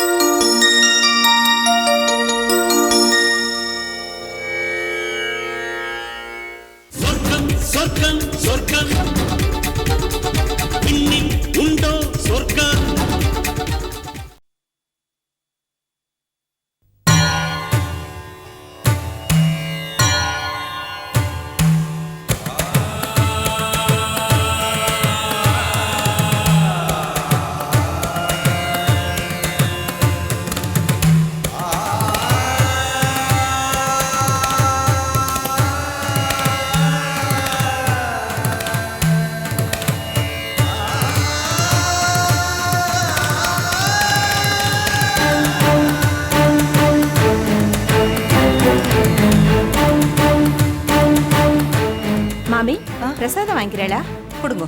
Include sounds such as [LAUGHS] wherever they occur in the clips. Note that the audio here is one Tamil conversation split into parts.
சொர்க்கம் பிரசாதம் வாங்கிறேளா கொடுங்க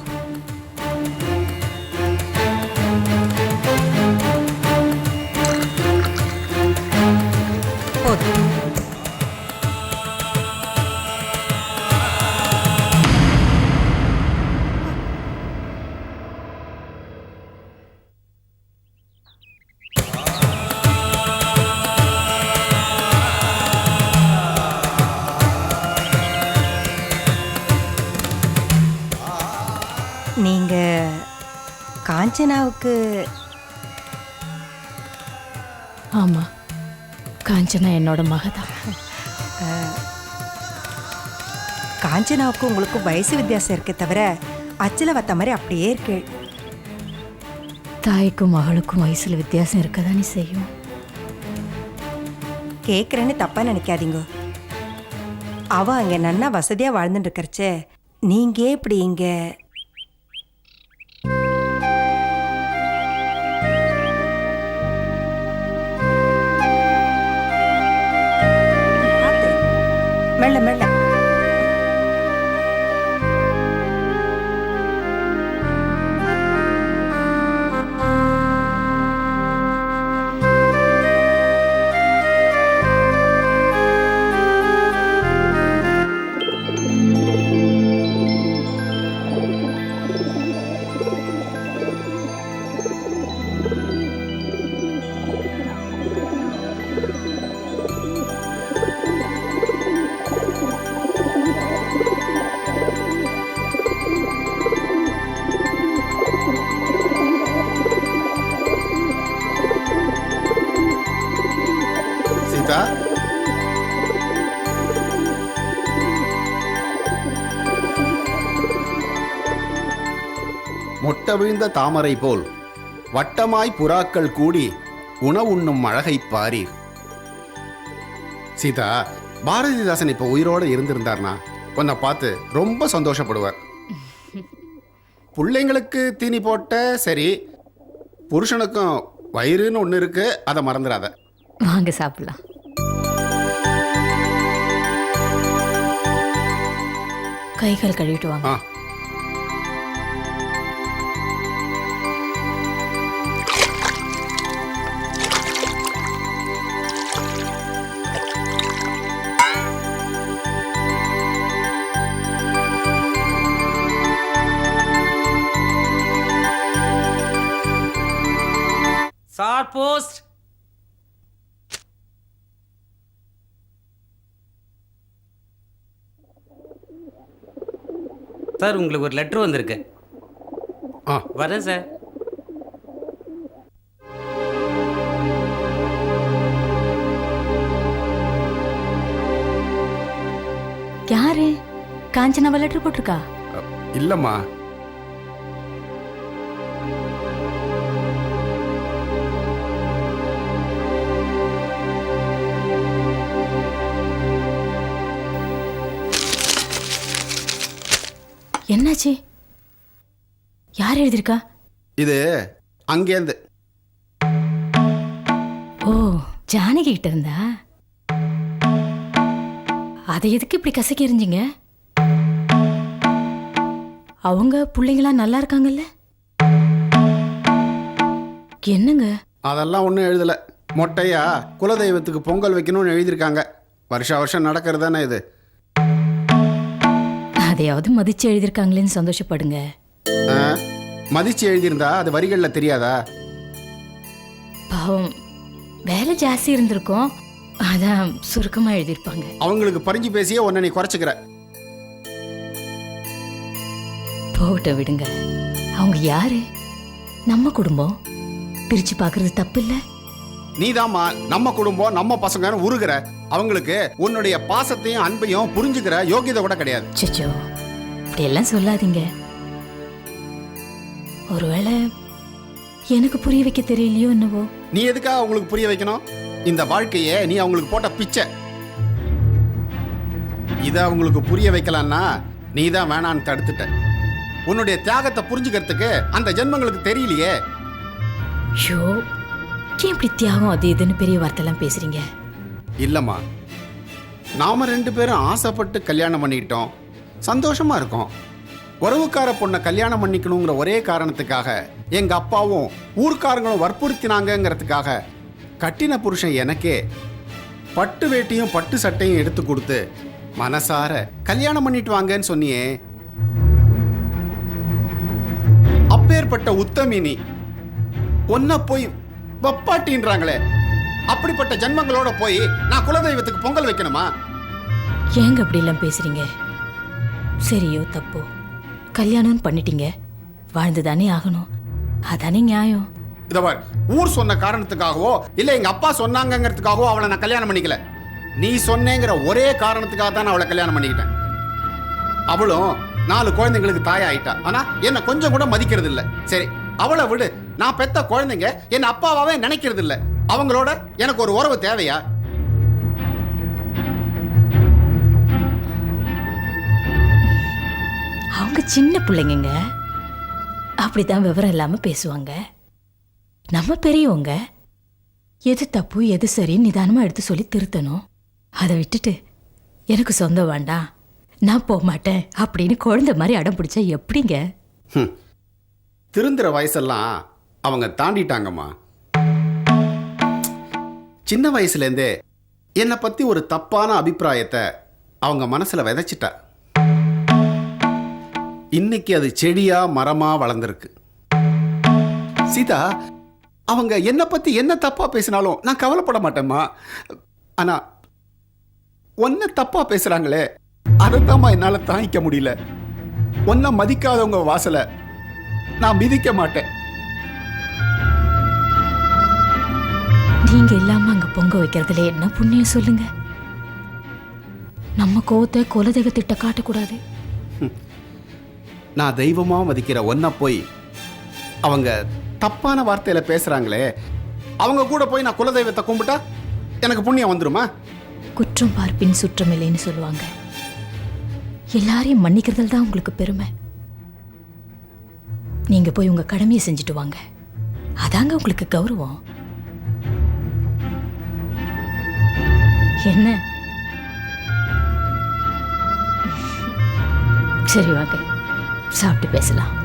காஞ்சனாவுக்கு. ஆமா காஞ்சனா என்னோட மகதான். காஞ்சனாவுக்கு உங்களுக்கு வயசு வித்தியாசம் இருக்கே தவிர அச்சில வத்த மாதிரி அப்படியே இருக்கு. தாய்க்கும் மகளுக்கும் வயசுல வித்தியாசம் இருக்கதானே செய்யும். கேட்குறேன்னு தப்பா நினைக்காதீங்க. அவ அங்க நன்னா வசதியா வாழ்ந்துட்டு இருக்கறச்சே நீங்க இப்படி இங்க மெல்ல மெல்ல சீதா மொட்ட விழுந்த தாமரை போல் வட்டமாய் புறாக்கள் கூடி உணவுண்ணும் அழகை பாரீர். சீதா பாரதிதாசன் இப்ப உயிரோட இருந்திருந்தார்னா உன்னை பார்த்து ரொம்ப சந்தோஷப்படுவார். பிள்ளைங்களுக்கு தீனி போட்ட சரி புருஷனுக்கும் வயிறுன்னு ஒன்று இருக்கு அதை மறந்துடாத வாங்க சாப்பிடலாம். கைகள் கழுவிட்டு வாங்க. Sir post. சார் உங்களுக்கு ஒரு லெட்டர் வந்திருக்கு. ஆ. வரேன் சார். யாரு? காஞ்சனாவை லெட்டர் போட்டிருக்கா? இல்லைம்மா. என்னாச்சு? யார் எழுதியிருக்கா? இது அங்கேருந்து. ஓ ஜானகி கிட்ட இருந்தா? அதை எதுக்கு இப்படி கசக்கி எறிஞ்சிங்க? அவங்க பிள்ளைங்களாம் நல்லா இருக்காங்கல்ல? என்னங்க? அதெல்லாம் ஒன்றும் எழுதலை. மொட்டையா குலதெய்வத்துக்கு பொங்கல் வைக்கணும்னு எழுதியிருக்காங்க. வருஷா வருஷம் நடக்கிறது தானே இது. அதையாவது மதிச்சு எழுதியிருக்காங்களேன்னு சந்தோஷப்படுங்க. ஆ? மதிச்சு எழுதியிருந்தா அது வரிகளில் தெரியாதா? பாவம் வேலை ஜாஸ்தி இருந்திருக்கும். அதான் சுருக்கமா எழுதியிருப்பாங்க. அவங்களுக்கு பறிஞ்சு பேசியே உன்னை நீ குறைச்சிக்கிற. போகட்டும் விடுங்க. அவங்க யாரு? நம்ம குடும்பம். பிரிச்சு பார்க்கிறது தப்பு இல்ல நீதாம்மா நம்ம குடும்பம் நம்ம பசங்கன்னு உருகிற. அவங்களுக்கு உன்னுடைய பாசத்தையும் அன்பையும் புரிஞ்சுக்கிற யோகியதை கூட கிடையாது. சச்சோ இப்படியெல்லாம் சொல்லாதீங்க. ஒருவேளை எனக்கு புரிய வைக்க தெரியலையோ என்னவோ. நீ எதுக்காக அவங்களுக்கு புரிய வைக்கணும்? இந்த வாழ்க்கையே நீ அவங்களுக்கு போட்ட பிச்சை. இதை அவங்களுக்கு புரிய வைக்கலான்னா நீ தான் வேணான்னு தடுத்துட்ட. உன்னுடைய தியாகத்தை புரிஞ்சுக்கிறதுக்கு அந்த ஜென்மங்களுக்கு தெரியலையே. ஷோ ஏன் இப்படி தியாகம் அது இதுன்னு பெரிய வார்த்தைலாம் பேசுறீங்க? இல்லம்மா. நாம ரெண்டு பேரும் ஆசைப்பட்டு கல்யாணம் பண்ணிக்கிட்டோம். சந்தோஷமாக இருக்கும். உறவுக்கார பொண்ணை கல்யாணம் பண்ணிக்கணுங்கிற ஒரே காரணத்துக்காக எங்கள் அப்பாவும் ஊர்க்காரங்களும் வற்புறுத்தினாங்கங்கிறதுக்காக கட்டின புருஷன் எனக்கே பட்டு வேட்டியும் பட்டு சட்டையும் எடுத்து கொடுத்து மனசார கல்யாணம் பண்ணிட்டு வாங்கன்னு சொன்னியே. அப்பேற்பட்ட உத்தமினி ஒன்ன போய் வப்பாட்டின்றாங்களே. அப்படிப்பட்ட ஜென்மங்களோட போய் நான் குலதெய்வத்துக்கு பொங்கல் வைக்கணுமா? ஏங்க அப்படி எல்லாம் பேசுறீங்க? சரியோ தப்போ? கல்யாணம்னு பண்ணிட்டீங்க. வாழ்ந்து தானே ஆகணும். அதானே நியாயம். இத பார் ஊர் சொன்ன காரணத்துக்காகவோ இல்ல எங்க அப்பா சொன்னாங்கங்கிறதுக்காகவோ அவளை நான் கல்யாணம் பண்ணிக்கல. நீ சொன்னேங்கிற ஒரே காரணத்துக்காக தான் நான் அவளை கல்யாணம் பண்ணிக்கிட்டேன். அவளும் நாலு குழந்தைங்களுக்கு தாயாயிட்டா. ஆனா என்ன கொஞ்சம் கூட மதிக்கிறது இல்ல சரி அவளை விடு. நான் பெத்த குழந்தைங்க என் அப்பாவாவே நினைக்கிறது இல்ல அவங்களோட எனக்கு ஒரு உறவு தேவையா? அவங்க சின்ன பிள்ளைங்கங்க. அப்படிதான் விவரம் இல்லாம பேசுவாங்க. நம்ம பெரியவங்க எது தப்பு எது சரின்னு நிதானமா எடுத்து சொல்லி திருத்தணும். அதை விட்டுட்டு எனக்கு சொந்தம் வேண்டாம். நான் போக மாட்டேன். அப்படின்னு குழந்தை மாதிரி அடம் பிடிச்சா எப்படிங்க? திருந்துற வயசெல்லாம் அவங்க தாண்டிட்டாங்கம்மா. சின்ன வயசுலேருந்தே என்னை பத்தி ஒரு தப்பான அபிப்பிராயத்தை அவங்க மனசுல விதைச்சிட்டா. இன்னைக்கு அது செடியா மரமா வளர்ந்துருக்கு. சீதா அவங்க என்னை பத்தி என்ன தப்பா பேசினாலும் நான் கவலைப்பட மாட்டேம்மா. ஆனா ஒன்ன தப்பா பேசுறாங்களே அதைத்தாம்மா என்னால தாங்கிக்க முடியல. ஒன்ன மதிக்காதவங்க வாசலை நான் மிதிக்க மாட்டேன். நீங்க இல்லாம அங்க பொங்க வைக்கிறதுல என்ன புண்ணியம் சொல்லுங்க? நம்ம கோவத்தை குலதெய்வத்திட்ட காட்டக்கூடாது. நான் தெய்வமா மதிக்கிற ஒன்றை போய் அவங்க தப்பான வார்த்தையில பேசுறாங்களே அவங்க கூட போய் நான் குலதெய்வத்தை கும்பிட்டா எனக்கு புண்ணியம் வந்துருமா? குற்றம் பார்ப்பின் சுற்றம் இல்லைன்னு சொல்லுவாங்க. எல்லாரையும் மன்னிக்கிறதுல தான் உங்களுக்கு பெருமை. நீங்க போய் உங்க கடமையை செஞ்சுட்டு வாங்க. அதாங்க உங்களுக்கு கௌரவம். என்ன? சரி வாங்க. சாப்பிட்டு பேசலாம்.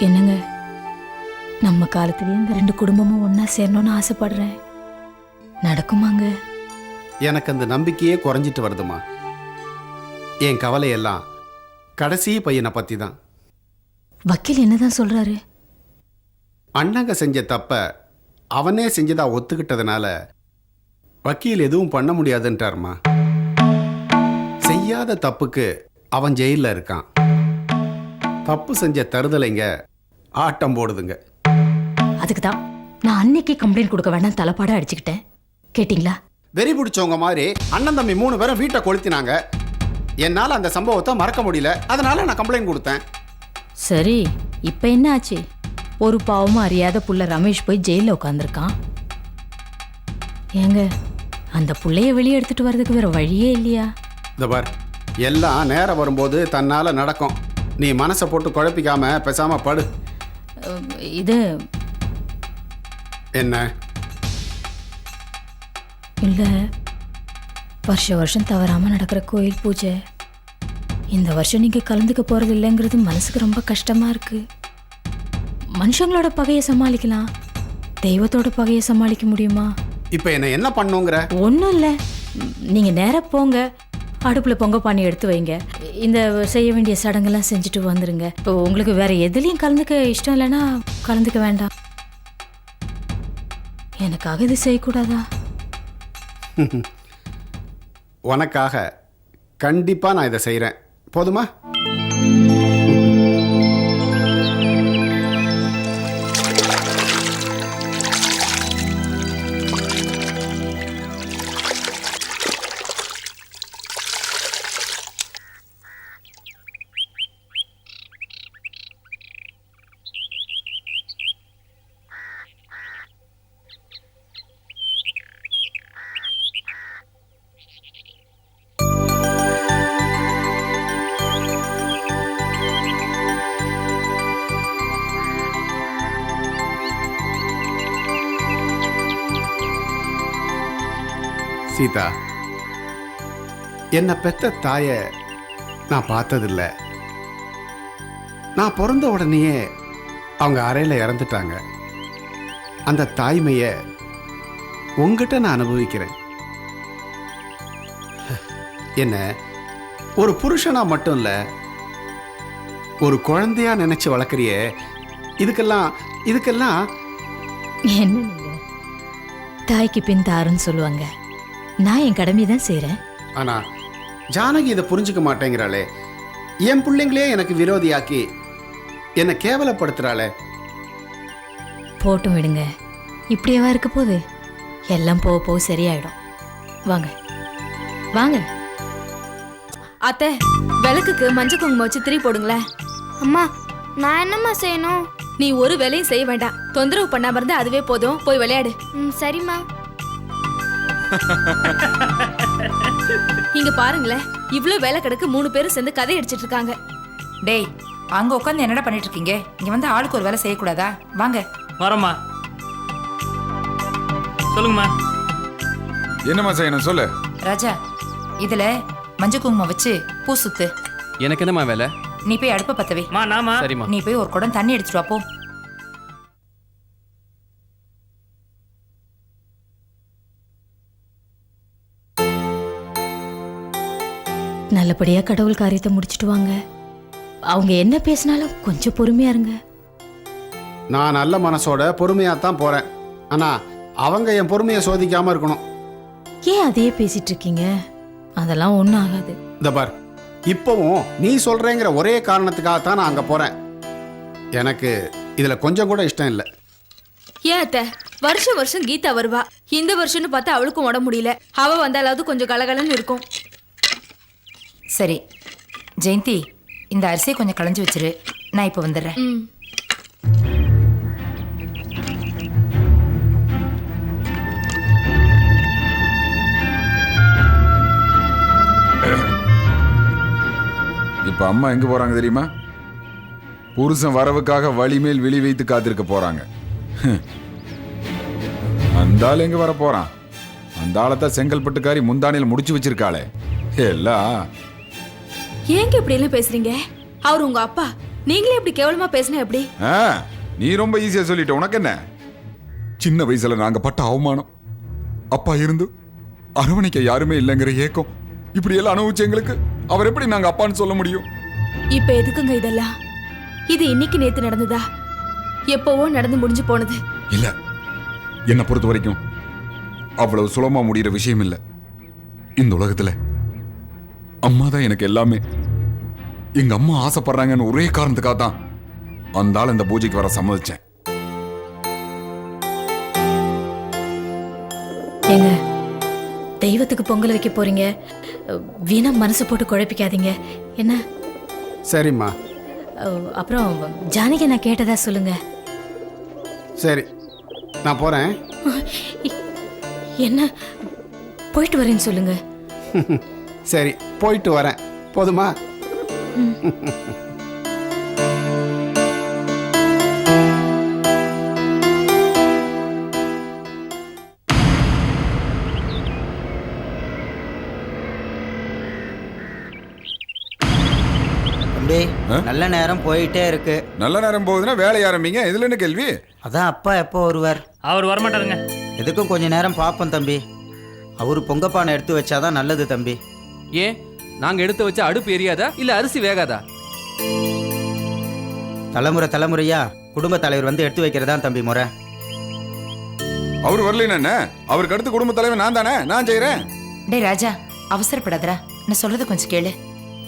என்னங்க? நம்ம காலத்திலேயே இந்த ரெண்டு குடும்பமும் ஒண்ணா சேரணும்னு ஆசைப்படுறேன். நடக்குமாங்க? எனக்கு அந்த நம்பிக்கையே குறைஞ்சிட்டு வருதுமா என் கவலையெல்லாம் கடைசி பையனை பத்தி தான் வக்கீல் என்னதான் சொல்றாரு? அண்ணங்க செஞ்ச தப்ப அவனே செஞ்சதா ஒத்துக்கிட்டதுனால வக்கீல் எதுவும் பண்ண முடியாதுன்ட்டாருமா செய்யாத தப்புக்கு அவன் ஜெயிலில் இருக்கான். தப்பு செஞ்ச தருதலைங்க ஆட்டம் போடுதுங்க. அதுக்கு தான் நான் அன்னைக்கு கம்ப்ளைண்ட் கொடுக்க வேண்டாம் தலைப்பாட அடிச்சுக்கிட்டேன். கேட்டிங்களா? வெறி பிடிச்சவங்க மாதிரி அண்ணன் தம்பி மூணு பேரும் வீட்டை கொளுத்தினாங்க. என்னால் அந்த சம்பவத்தை மறக்க முடியல. அதனால நான் கம்ப்ளைண்ட் கொடுத்தேன். சரி இப்போ என்ன ஆச்சு ஒரு பாவமும் அறியாத புள்ள ரமேஷ் போய் ஜெயிலில் உட்காந்துருக்கான் ஏங்க அந்த புள்ளைய வெளியே எடுத்துட்டு வர்றதுக்கு வேற வழியே இல்லையா? இந்த பார் எல்லாம் நேரம் வரும்போது தன்னால நடக்கும். நீ மனசை போட்டு குழப்பிக்காம பேசாம படு. அஹ், இது என்ன? இல்லை வருஷ வருஷம் தவறாமல் நடக்கிற கோயில் பூஜை. இந்த வருஷம் நீங்கள் கலந்துக்க போகிறது இல்லைங்கிறது மனசுக்கு ரொம்ப கஷ்டமாக இருக்கு. மனுஷங்களோட பகையை சமாளிக்கலாம். தெய்வத்தோட பகையை சமாளிக்க முடியுமா? இப்போ என்ன என்ன பண்ணுங்கிற? ஒன்றும் இல்லை. நீங்கள் நேராக போங்க. அடுப்பில் பொங்க பானை எடுத்து வைங்க. இந்த செய்ய வேண்டிய சடங்கெல்லாம் செஞ்சுட்டு வந்துருங்க. இப்போ உங்களுக்கு வேற எதுலேயும் கலந்துக்க இஷ்டம் இல்லைன்னா கலந்துக்க வேண்டாம். எனக்காக இது செய்யக்கூடாதா? உனக்காக கண்டிப்பாக நான் இதை செய்கிறேன் போதுமா சீதா. என்னை பெத்த தாய நான் பார்த்ததில்ல. நான் பிறந்த உடனேயே அவங்க அறையில் இறந்துட்டாங்க. அந்த தாய்மைய உங்ககிட்ட நான் அனுபவிக்கிறேன். என்ன ஒரு புருஷனா மட்டும் இல்ல ஒரு குழந்தையா நினைச்சு வளர்க்குறிய இதுக்கெல்லாம் இதுக்கெல்லாம் என்ன தாய்க்கு பின் தாருன்னு சொல்லுவாங்க. நான் என் கடமை தான் செய்கிறேன் ஆனா ஜானகி இதை புரிஞ்சுக்க மாட்டேங்கிறாளே. என் பிள்ளைங்களே எனக்கு விரோதியாக்கி என்னை கேவலப்படுத்துறாளே. போட்டும் விடுங்க. இப்படியேவா இருக்க போகுது? எல்லாம் போக போக சரியாயிடும். வாங்க. வாங்க. அத்தை விளக்குக்கு மஞ்சள் குங்குமம் வச்சு திரி போடுங்களேன். அம்மா நான் என்னம்மா செய்யணும்? நீ ஒரு வேலையும் செய்ய வேண்டாம். தொந்தரவு பண்ணாம இருந்தா அதுவே போதும். போய் விளையாடு. ம் சரிம்மா. இங்க பாருங்களேன் இவ்ளோ வேலை கிடக்கு மூணு பேரும் சேர்ந்து கதை அடிச்சிட்டு இருக்காங்க. டேய் அங்க உட்காந்து என்னடா பண்ணிட்டு இருக்கீங்க இங்க வந்து ஆளுக்கு ஒரு வேலை செய்யக்கூடாதா? வாங்க. வரம்மா. சொல்லுங்கம்மா. என்னம்மா செய்யணும் சொல்லு. ராஜா இதுல மஞ்சள் குங்குமம் வச்சு பூ சுத்து. எனக்கு என்னம்மா வேலை? நீ போய் அடுப்ப பத்தவே மா நாமா சரிம்மா நீ போய் ஒரு குடம் தண்ணி எடுத்துட்டு வா போ. நல்லபடியா கடவுள் காரியத்தை முடிச்சிட்டு வாங்க. அவங்க என்ன பேசினாலும் கொஞ்சம் பொறுமையா இருங்க. நான் நல்ல மனசோட பொறுமையா தான் போறேன். ஆனா அவங்க என் பொறுமையை சோதிக்காம இருக்கணும். ஏன் அதையே பேசிட்டு இருக்கீங்க? அதெல்லாம் ஒன்றும் ஆகாது. இந்த பார் இப்போவும் நீ சொல்றேங்கிற ஒரே காரணத்துக்காக தான் நான் அங்க போறேன். எனக்கு இதுல கொஞ்சம் கூட இஷ்டம் இல்லை. ஏன் அத்தை? வருஷம் வருஷம் கீதா வருவா. இந்த வருஷம்னு பார்த்தா அவளுக்கும் உட முடியல. அவ வந்தாலாவது கொஞ்சம் கலகலன்னு இருக்கும். சரி. ஜெயந்தி இந்த அரிசியை கொஞ்சம் களைஞ்சு வச்சிரு. நான் இப்போ வந்துடுறேன். ம். இப்ப அம்மா எங்க போறாங்க தெரியுமா? புருஷன் வரவுக்காக வழிமேல் விழி வைத்து காத்திருக்க போறாங்க. ஹம். அந்த ஆள் எங்க வர போறான்? அந்த ஆளத்தான் செங்கல்பட்டுக்காரி முந்தானையில் முடிச்சு வச்சிருக்காளே. எல்லாம் ஏங்க இப்படி எல்லாம் பேசுறீங்க? அவர் உங்க அப்பா. நீங்களே இப்படி கேவலமா பேசினா எப்படி? ஆ, நீ ரொம்ப ஈஸியா சொல்லிட்ட. உனக்கு என்ன? சின்ன வயசுல நாங்க பட்ட அவமானம். அப்பா இருந்து அரவணைக்க யாருமே இல்லைங்கிற ஏக்கம். இப்படி எல்லாம் அனுபவிச்சு எங்களுக்கு அவர் எப்படி நாங்க அப்பான்னு சொல்ல முடியும்? இப்ப எதுக்குங்க இதெல்லாம்? இது இன்னைக்கு நேத்து நடந்ததா? எப்பவோ நடந்து முடிஞ்சு போனது. இல்ல. என்னை பொறுத்த வரைக்கும் அவ்வளவு சுலமா முடியிற விஷயம் இல்ல. இந்த உலகத்துல அம்மா தான் எனக்கு எல்லாமே. எங்க அம்மா ஆசைப்படுறாங்கன்னு ஒரே காரணத்துக்காக தான் அந்த ஆள் இந்த பூஜைக்கு வர சம்மதிச்சேன். ஏங்க தெய்வத்துக்கு பொங்கல் வைக்க போறீங்க. வீணா மனசு போட்டு குழப்பிக்காதீங்க. என்ன? சரிம்மா. அப்புறம் ஜானகி நான் கேட்டதா சொல்லுங்க. சரி நான் போறேன். என்ன? போயிட்டு வரேன்னு சொல்லுங்க. [LAUGHS] சரி போயிட்டு வரேன். போதுமா? தம்பி? நல்ல நேரம் போயிட்டே இருக்கு. நல்ல நேரம் போகுதுன்னா வேலை ஆரம்பிங்க. இதுல என்ன கேள்வி? அதான் அப்பா எப்போ வருவார்? அவர் வரமாட்டாருங்க. எதுக்கும் கொஞ்ச நேரம் பார்ப்போம் தம்பி. அவரு பொங்கப்பானை எடுத்து வச்சாதான் நல்லது தம்பி. ஏன் நாங்க எடுத்து வச்ச அடுப்பு எரியாதா இல்ல அரிசி வேகாதா? தலைமுறை தலைமுறையா? குடும்ப தலைவர் வந்து எடுத்து வைக்கிறதா தம்பி முறை. அவர் வரலைன்னு அவருக்கு அடுத்து குடும்ப தலைவர் நான் தானே? நான் செய்யறேன் டேய் ராஜா அவசரப்படாதடா. நான் சொல்றது கொஞ்சம் கேளு.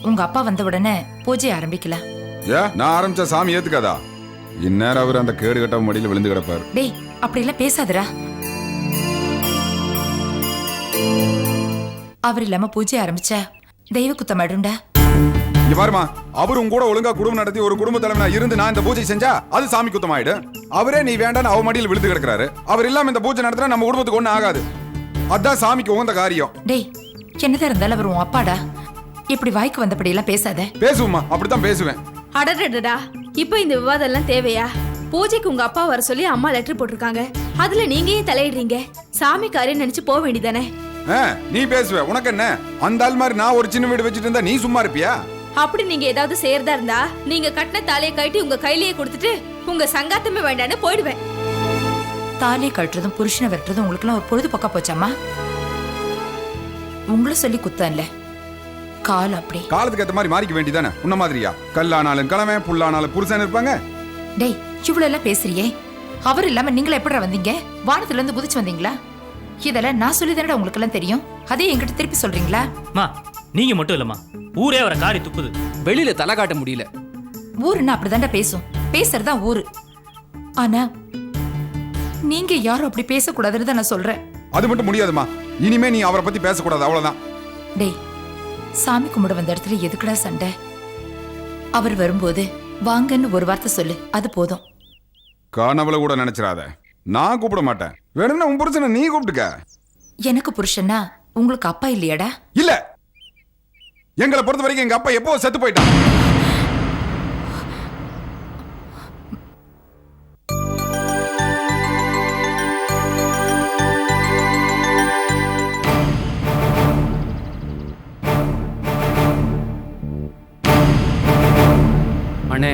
உங்க அப்பா வந்த உடனே பூஜை ஆரம்பிக்கலாம் ஏ நான் ஆரம்பிச்ச சாமி ஏத்துக்காதா? இந்நேரம் அவர் அந்த கேடு கட்ட மடியில விழுந்து கிடப்பார். டேய் அப்படிலாம் பேசாதடா. அவர் இல்லாம பூஜை ஆரம்பிச்சா. தெய்வ குத்தம் அடுண்டா இங்க பாருமா அவர் உங்க கூட ஒழுங்கா குடும்பம் நடத்தி ஒரு குடும்ப தலைவனா இருந்து நான் இந்த பூஜை செஞ்சா அது சாமி குத்தம் ஆயிடும். அவரே நீ வேண்டான்னு அவ மடியில் விழுந்து கிடக்குறாரு. அவர் இல்லாம இந்த பூஜை நடத்தினா நம்ம குடும்பத்துக்கு ஒண்ணு ஆகாது. அதான் சாமிக்கு உகந்த காரியம். டேய் என்னதான் இருந்தாலும் அவர் உன் அப்பாடா? இப்படி வாய்க்கு வந்தபடி எல்லாம் பேசாத. பேசுவோம்மா அப்படித்தான் பேசுவேன். அடடடடா இப்போ இந்த விவாதம் எல்லாம் தேவையா? பூஜைக்கு உங்க அப்பா வர சொல்லி அம்மா லெட்டர் போட்டிருக்காங்க. அதுல நீங்க ஏன் தலையிடுறீங்க? சாமி காரியம் நினைச்சு போக வேண்டியதானே நீ பேசுவ. உனக்கு என்ன? அந்த ஆள் மாதிரி நான் ஒரு சின்ன வீடு வச்சுட்டு இருந்தா நீ சும்மா இருப்பியா? அப்படி நீங்க ஏதாவது செய்யறதா இருந்தா நீங்க கட்டின தாலியை கட்டி உங்க கையிலேயே கொடுத்துட்டு உங்க சங்காத்தமே வேண்டான்னு போயிடுவேன். தாலியை கட்டுறதும் புருஷனை வெட்டுறதும் உங்களுக்குலாம் ஒரு பொழுதுபோக்கா போச்சாமா உங்களும் சொல்லி குத்தம் இல்ல காலம் அப்படி. காலத்துக்கு ஏத்த மாதிரி மாறிக்க வேண்டியதானே உன்ன மாதிரியா? கல்லானாலும் கிழமை புல்லானாலும் புருஷன் இருப்பாங்க? டேய் இவ்வளவு எல்லாம் பேசுறியே. அவர் இல்லாம நீங்கள எப்படிடா வந்தீங்க? வானத்துல இருந்து குதிச்சு வந்தீங்களா? இதெல்லாம் நான் சொல்லி தானடா உங்களுக்கு எல்லாம் தெரியும்? அதே என்கிட்ட திருப்பி சொல்றீங்களா? மா நீங்க மட்டும் இல்லம்மா. ஊரே அவரை காரி துப்புது. வெளியில தலை காட்ட முடியல. ஊருன்னா அப்படிதான்டா பேசும். பேசுறதா ஊரு. ஆனா நீங்க யாரும் அப்படி பேசக்கூடாதுன்னு தான் நான் சொல்றேன். அது மட்டும் முடியாதுமா இனிமே நீ அவரை பத்தி பேசக்கூடாது அவ்வளவுதான். டேய் சாமி கும்பிட வந்த இடத்துல எதுக்குடா சண்டை? அவர் வரும்போது வாங்கன்னு ஒரு வார்த்தை சொல்லு அது போதும். கனவுல கூட நினைச்சிடாத நான் கூப்பிட மாட்டேன். வேணும்னா உன் புருஷனை நீ கூப்பிட்டுக்க. எனக்கு புருஷனா உங்களுக்கு அப்பா இல்லையாடா? இல்ல. எங்களை பொறுத்த வரைக்கும் எங்க அப்பா எப்போ செத்து போயிட்டான். அண்ணே